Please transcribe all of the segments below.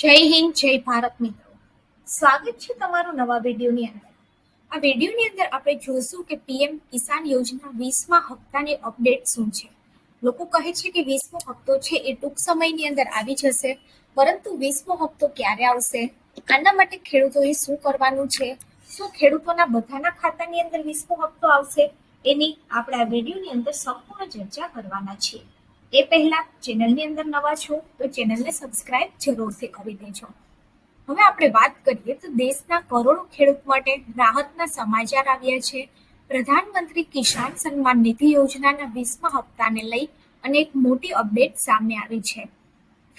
જય હિન્દ, જય ભારત મિત્રો. સ્વાગત છે તમારું નવા વિડીયોની અંદર. આ વિડીયોની અંદર આપણે જોઈશું કે પીએમ કિસાન યોજના વીસમા હપ્તાની અપડેટ શું છે. લોકો કહે છે કે વીસમો હપ્તો છે એ ટૂંક સમયની અંદર આવી જશે, પરંતુ વીસમો હપ્તો ક્યારે આવશે? આના માટે ખેડૂતોએ શું કરવાનું છે? શું ખેડૂતોના બધાના ખાતાની અંદર વીસમો હપ્તો આવશે? એની આપણે આ વિડીયોની અંદર સંપૂર્ણ ચર્ચા કરવાના છીએ. એ પહેલા ચેનલની અંદર નવા છો તો ચેનલને સબસ્ક્રાઇબ જરૂરથી કરી દેજો. હવે આપણે વાત કરીએ તો દેશના કરોડો ખેડૂત માટે રાહતના સમાચાર આવ્યા છે. પ્રધાનમંત્રી કિસાન સન્માન નિધિ યોજનાના વીસમા હપ્તાને લઈ અને એક મોટી અપડેટ સામે આવી છે.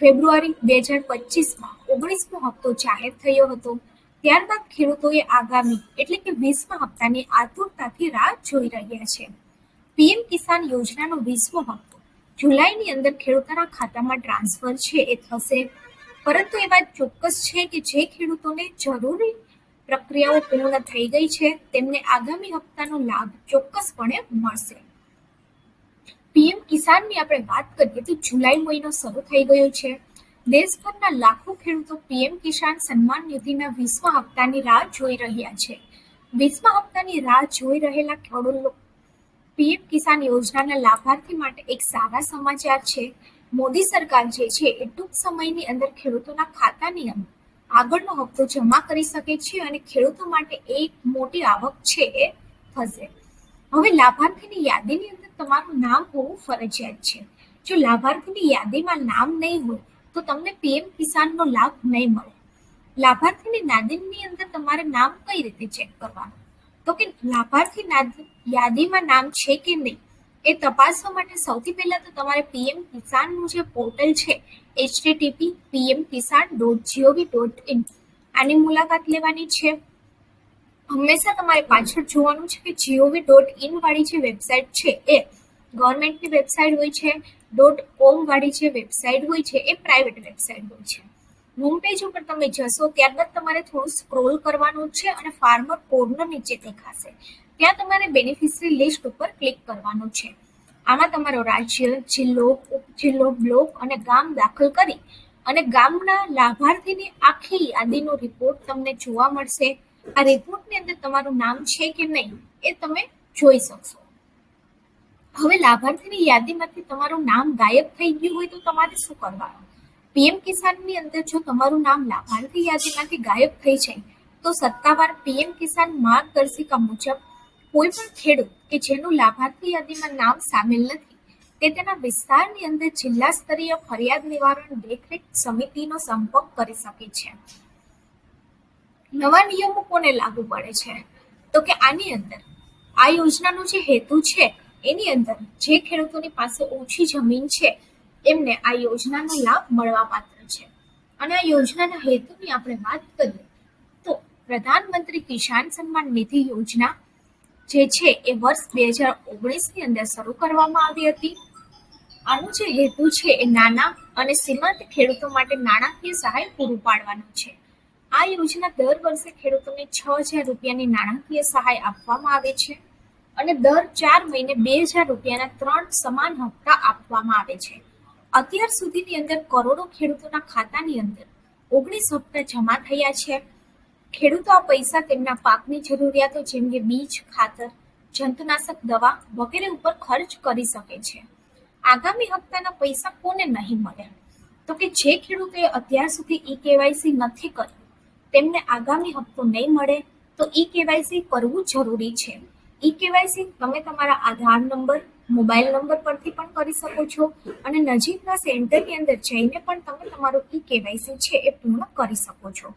ફેબ્રુઆરી બે હજાર પચીસમાં ઓગણીસમો હપ્તો જાહેર થયો હતો. ત્યારબાદ ખેડૂતોએ આગામી એટલે કે વીસમા હપ્તાની આતુરતાથી રાહ જોઈ રહ્યા છે. પીએમ કિસાન યોજનાનો વીસમો હપ્તો જુલાઈની અંદર ખેડૂતોના ખાતામાં ટ્રાન્સફર છે, એ થશે. પરંતુ એ વાત ચોક્કસ છે કે જે ખેડૂતોને જરૂરી પ્રક્રિયાઓ પૂર્ણ થઈ ગઈ છે, તેમને આગામી હપ્તાનો લાભ ચોક્કસપણે મળશે. પીએમ કિસાનની આપણે વાત કરીએ તો જુલાઈ મહિનો શરૂ થઈ ગયો છે. દેશભરના લાખો ખેડૂતો પીએમ કિસાન સન્માન નિધિના વીસમા હપ્તાની રાહ જોઈ રહ્યા છે. વીસમા હપ્તાની રાહ જોઈ રહેલા ખેડૂત પીએમ કિસાન યોજનાના લાભાર્થી માટે એક સારા સમાચાર છે. મોદી સરકાર જે છે એ ટૂંક સમયની અંદર ખેડૂતોના ખાતાની આગળનો હપ્તો જમા કરી શકે છે અને ખેડૂતો માટે એક મોટી આવક છે એ થશે. હવે લાભાર્થીની યાદીની અંદર તમારું નામ હોવું ફરજિયાત છે. જો લાભાર્થીની યાદીમાં નામ નહીં હોય, તો તમને પીએમ કિસાનનો લાભ નહીં મળે. લાભાર્થીની યાદીની અંદર તમારે નામ કઈ રીતે ચેક કરવાનું? તો કે લાભાર્થી યાદીમાં નામ છે કે નહીં? એ તપાસવા માટે સૌથી પહેલા તો તમારે પીએમ કિસાનનું જે પોર્ટલ છે, HTTP PM Kisan dot GOV dot in આની મુલાકાત લેવાની છે. હંમેશા તમારે પાછળ જોવાનું છે કે જીઓવી ડોટ ઇન વાળી જે વેબસાઇટ છે એ ગવર્મેન્ટની વેબસાઇટ હોય છે, ડોટ કોમ વાળી જે વેબસાઇટ હોય છે એ પ્રાઇવેટ વેબસાઇટ હોય છે. હોમ પેજ ઉપર તમે જશો, ત્યારબાદ તમારે થોડું સ્ક્રોલ કરવાનું છે અને ફાર્મર કોડનો નીચે દેખાશે. ત્યાં તમારે બેનિફિશરી લિસ્ટ ઉપર ક્લિક કરવાનું છે. આમાં તમારો રાજ્ય, જિલ્લો ઉપજિલ્લો બ્લોક અને ગામ દાખલ કરી અને ગામના લાભાર્થીની આખી યાદીનો રિપોર્ટ તમને જોવા મળશે. આ રિપોર્ટની અંદર તમારું નામ છે કે નહીં એ તમે જોઈ શકશો. હવે લાભાર્થીની યાદીમાંથી તમારું નામ ગાયબ થઈ ગયું હોય તો તમારે શું કરવાનું? પીએમ કિસાનની અંદર જો તમારું નામ લાભાર્થી યાદીમાંથી ગાયબ થઈ જાય, તો સત્તાવાર પીએમ કિસાન માર્ગદર્શિકા મુજબ કોઈ પણ ખેડૂત કે જેનું લાભાર્થી યાદીમાં નામ સામેલ નથી, તે તેના વિસ્તારની અંદર જિલ્લા સ્તરીય ફરિયાદ નિવારણ દેખરેખ સમિતિનો સંપર્ક કરી શકે છે. નવા નિયમો કોને લાગુ પડે છે? તો કે આની અંદર, આ યોજનાનો જે હેતુ છે, એની અંદર જે ખેડૂતોની પાસે ઓછી જમીન છે એમને આ યોજનાનો લાભ મળવા પાત્ર છે. અને આ યોજનાના હેતુની આપણે વાત કરીએ, તો પ્રધાનમંત્રી કિસાન સન્માન નિધિ યોજના જે છે એ વર્ષ બે હજાર ઓગણીસની અંદર શરૂ કરવામાં આવી હતી. આનો જે હેતુ છે એ નાના અને સીમાંત ખેડૂતો માટે નાણાકીય સહાય પૂરું પાડવાનો છે. આ યોજના દર વર્ષે ખેડૂતોને છ હજાર રૂપિયાની નાણાકીય સહાય આપવામાં આવે છે અને દર ચાર મહિને બે હજાર રૂપિયાના ત્રણ સમાન હપ્તા આપવામાં આવે છે. અત્યાર સુધીની અંદર કરોડો ખેડૂતોના ખાતાની અંદર ઓગણીસ હપ્તા જમા થયા છે. ખેડૂતો આ પૈસા તેમના પાકની જરૂરિયાતો જેમ કે બીજ, ખાતર, જંતુનાશક દવા વગેરે ઉપર ખર્ચ કરી શકે છે. આગામી હપ્તાના પૈસા કોને નહીં મળે? તો કે જે ખેડૂતોએ અત્યાર સુધી ઈ કેવાયસી નથી કર્યું તેમને આગામી હપ્તો નહીં મળે, તો ઈ કેવાયસી કરવું જરૂરી છે. ઈ કેવાયસી તમે તમારા આધાર નંબર મોબાઈલ નંબર પરથી પણ કરી શકો છો અને નજીકના સેન્ટરની અંદર જઈને પણ તમે તમારું ઈ કેવાયસી છે એ પૂર્ણ કરી શકો છો.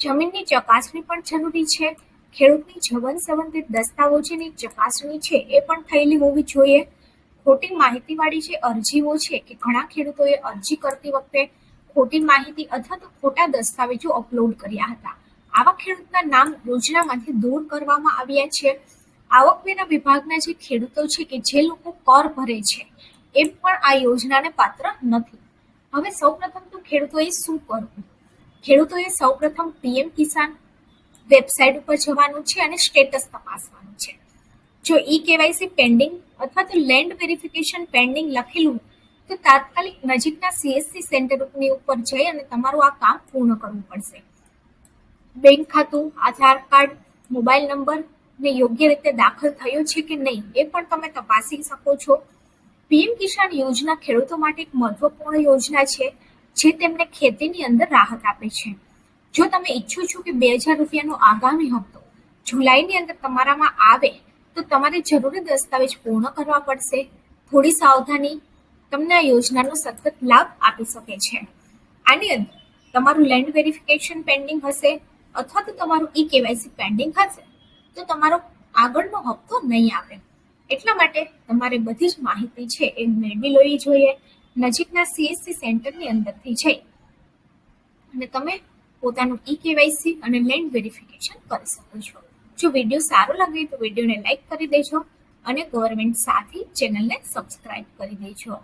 જમીનની ચકાસણી પણ જરૂરી છે. ખેડૂતની જવન સંબંધિત દસ્તાવેજોની ચકાસણી છે એ પણ થયેલી હોવી જોઈએ. ખોટી માહિતીવાળી જે અરજીઓ છે કે ઘણા ખેડૂતોએ અરજી કરતી વખતે ખોટી માહિતી અથવા તો ખોટા દસ્તાવેજો અપલોડ કર્યા હતા. આવા ખેડૂતના નામ યોજનામાંથી દૂર કરવામાં આવ્યા છે. આવકવેરા વિભાગના જે ખેડૂતો છે કે જે લોકો કર ભરે છે એ પણ આ યોજનાને પાત્ર નથી. હવે સૌપ્રથમ તો ખેડૂતોએ શું કરવું? ખેડૂતોએ સૌપ્રથમ પીએમ કિસાન વેબસાઇટ ઉપર જવાનું છે અને સ્ટેટસ તપાસવાનું છે. જો ઈ કેવાયસી પેન્ડિંગ અથવા તો લેન્ડ વેરિફિકેશન પેન્ડિંગ લખેલું તો તાત્કાલિક નજીકના સીએસસી સેન્ટરની ઉપર જઈ અને તમારું આ કામ પૂર્ણ કરવું પડશે. બેંક ખાતું, આધાર કાર્ડ, મોબાઈલ નંબર ને યોગ્ય રીતે દાખલ થયો છે કે નહીં, એ પણ તમે તપાસી શકો છો. પીએમ કિસાન યોજના ખેડૂતો માટે એક મહત્વપૂર્ણ યોજના છે, જે તેમને ખેતીની અંદર રાહત આપે છે. જો તમે ઈચ્છો છો કે બે હજાર રૂપિયાનો આગામી હપ્તો જુલાઈની અંદર તમારામાં આવે, તો તમારે જરૂરી દસ્તાવેજ પૂર્ણ કરવા પડશે. થોડી સાવધાની તમને આ યોજનાનો સતત લાભ આપી શકે છે. આની અંદર તમારું લેન્ડ વેરિફિકેશન પેન્ડિંગ હશે, અથવા તો તમારું ઈ કેવાયસી પેન્ડિંગ હશે. તો તમારો આગળનો હપ્તો નહીં આવે. એટલા માટે તમારે બધી જ માહિતી છે એ મેળવી લેવી જોઈએ. નજીકના સીએસસી સેન્ટરની અંદરથી જઈ અને તમે પોતાનું ઈ કેવાયસી અને લેન્ડ વેરિફિકેશન કરી શકો છો. જો વીડિયો સારો લાગે તો વિડીયોને લાઈક કરી દેજો અને ગવર્મેન્ટ સાથી ચેનલને સબસ્ક્રાઇબ કરી દેજો.